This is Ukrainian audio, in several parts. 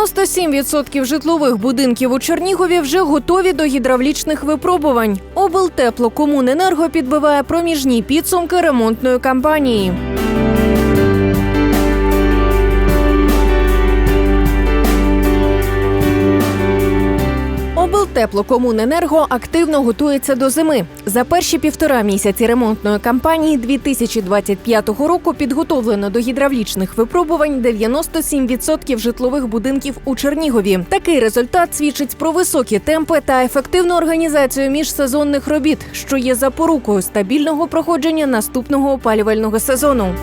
97% житлових будинків у Чернігові вже готові до гідравлічних випробувань. Облтеплокомуненерго підбиває проміжні підсумки ремонтної кампанії. Облтеплокомуненерго активно готується до зими. За перші півтора місяці ремонтної кампанії 2025 року підготовлено до гідравлічних випробувань 97% житлових будинків у Чернігові. Такий результат свідчить про високі темпи та ефективну організацію міжсезонних робіт, що є запорукою стабільного проходження наступного опалювального сезону.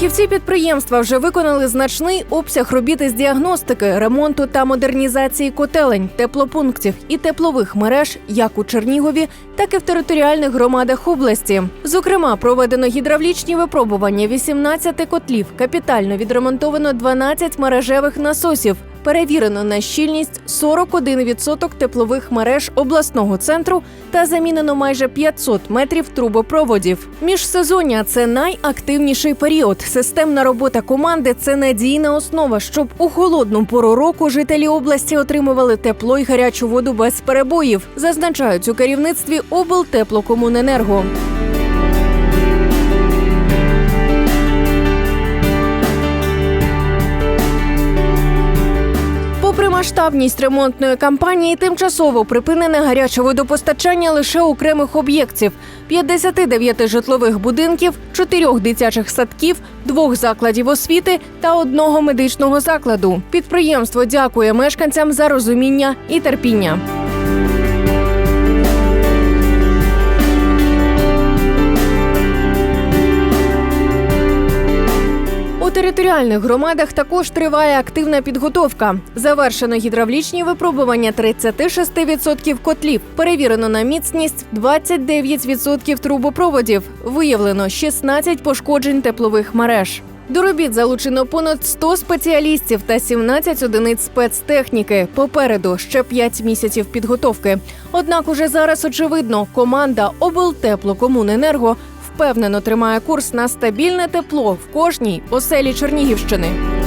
Фахівці підприємства вже виконали значний обсяг робіт із діагностики, ремонту та модернізації котелень, теплопунктів і теплових мереж як у Чернігові, так і в територіальних громадах області. Зокрема, проведено гідравлічні випробування 18 котлів, капітально відремонтовано 12 мережевих насосів. Перевірено на щільність 41% теплових мереж обласного центру та замінено майже 500 метрів трубопроводів. Міжсезоння це найактивніший період. Системна робота команди це надійна основа, щоб у холодну пору року жителі області отримували тепло й гарячу воду без перебоїв, зазначають у керівництві облтеплокомуненерго. Масштабність ремонтної кампанії, тимчасово припинене гаряче водопостачання лише окремих об'єктів: 59 житлових будинків, 4 дитячих садків, двох закладів освіти та одного медичного закладу. Підприємство дякує мешканцям за розуміння і терпіння. Територіальних громадах також триває активна підготовка. Завершено гідравлічні випробування 36% котлів. Перевірено на міцність 29% трубопроводів. Виявлено 16 пошкоджень теплових мереж. До робіт залучено понад 100 спеціалістів та 17 одиниць спецтехніки. Попереду ще 5 місяців підготовки. Однак уже зараз очевидно, команда облтеплокомуненерго впевнено тримає курс на стабільне тепло в кожній оселі Чернігівщини.